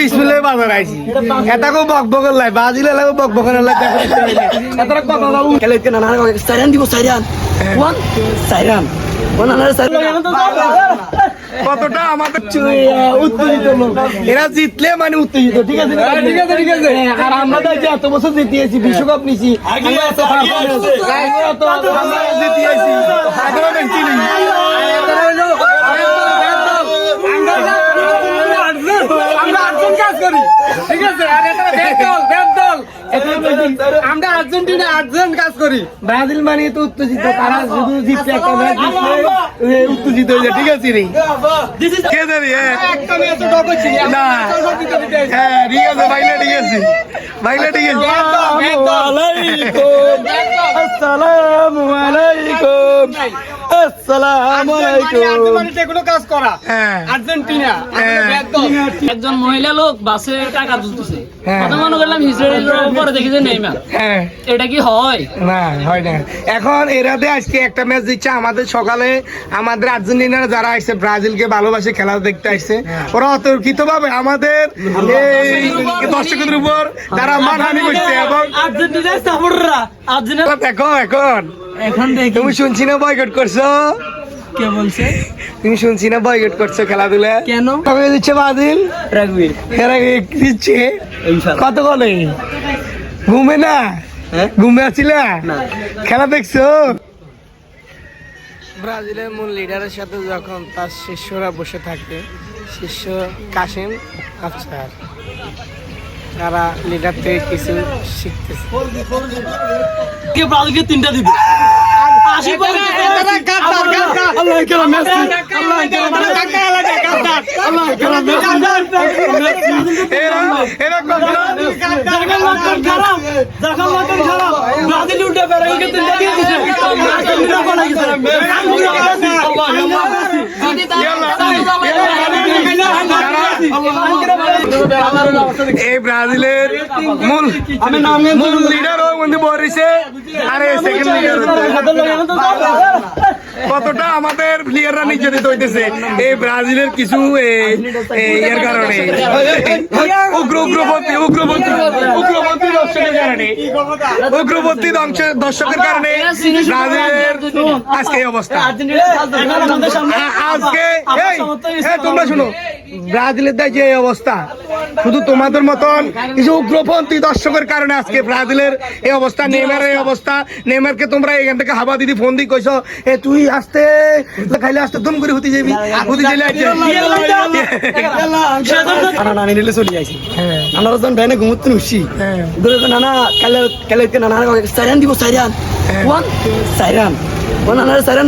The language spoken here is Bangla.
বিসমিল্লাহ বাজার আইছি। এটা বক লাই বাজিলে লাগো বক লাই খেলে কেন না সাইরান দিব সাইরান। ওয়ান সাইরান। ওয়ান আনার সাইরান। কতটা আমাদের উত্তেজিত লোক। এরা জিতলে মানে উত্তেজিত ঠিক আছে? হ্যাঁ, ঠিক আছে ঠিক আছে। আর আমরা তো এত বছর জিতিয়েছি বিশ্বকাপ নিছি জিতিয়েছি এখনও দেখছি নি। আমরা আটজন কাজ করি। ঠিক আছে আর এটা ব্যাট দল ব্যাট দল। আমরা আর্জেন্টিনা আটজন কাজ করি। ব্রাজিল মানে তো উত্তেজিত তারা শুধু জিতছে একটা ম্যাচ উত্তেজিত হয়ে যায়। ঠিক আছে রে। কে জানি হ্যাঁ একটা ম্যাচে ডক হচ্ছে না। হ্যাঁ ঠিক আছে ভাইলা ঠিক আছে। ভাইলা ঠিক আছে। আসসালামু আলাইকুম। আসসালামু আলাইকুম কাজ করা। হ্যাঁ। আর্জেন্টিনা। হ্যাঁ। একজন মহিলা লোক বাসে টাকা তুলতেছে। হ্যাঁ। মনে করলাম পরে দেখি যে নেইমার। হ্যাঁ। এটা কি হয়? না হয় না। এখন এরাতে আজকে একটা ম্যাচ দিচ্ছে আমাদের সকালে। আমাদের আর্জেন্টিনার যারা আসছে ব্রাজিলকে ভালোবাসে খেলা দেখতে আসছে। ওরা অতর্কিত ভাবে আমাদের এই দর্শকদের উপর। তারা মানহানি করছে এবং আর্জেন্টিনার সাপোর্টাররা আর্জেন্টিনা দেখো এখন এখন দেখি। তুমি শুনছি না বয়কট করছ? কে বলছে? তুমি শুনছি না বয়কট করছ খেলাধুলা? কেন? কবে দিচ্ছে ব্রাজিল রাগবি। এরা দিচ্ছে। কত বলে ঘুমে না? হ্যাঁ? ঘুমে আছিলা? না। খেলা দেখছ? ব্রাজিলের মূল লিডারের সাথে যখন তার শিষ্যরা বসে থাকে শিষ্য কাসিম আফসার। তারা লিডার থেকে কিছু শিখতেছে কে তিনটা দিবে আশি আল্লাহ কেরাম মেসি আল্লাহ কেরাম এই ব্রাজিলের মূল মূল লিডার আরে সেকেন্ড লিডার কতটা আমাদের প্লেয়াররা নির্যাতিত হইতেছে। এই ব্রাজিলের কিছু এর কারণে। উগ্র উগ্রপন্থী উগ্রপন্থী উগ্রপন্থী দর্শকের কারণে। উগ্রপন্থী দর্শকের কারণে ব্রাজিলের আজকে এই অবস্থা। আজকে তোমরা শুনো। ব্রাজিলের দেয় যে অবস্থা। শুধু তোমাদের মতন কিছু উগ্রপন্থী দর্শকের কারণে আজকে ব্রাজিলের এই অবস্থা নেইমারের এই অবস্থা। নেইমারকে তোমরা এখান থেকে হাবা দিদি ফোন দিয়ে কইছো এ তুই আসতে খাইলে আসতে তুম করে হুতি যাবি হুতি যাইলে নানা নিলে চলে আইছি হ্যাঁ নানা যখন ভ্যানে ঘুমোতে হ্যাঁ। তো নানা কালে কালে নানা সাইরান দিব সাইরান। ওয়ান সাইরান। ওয়ান আনার সাইরান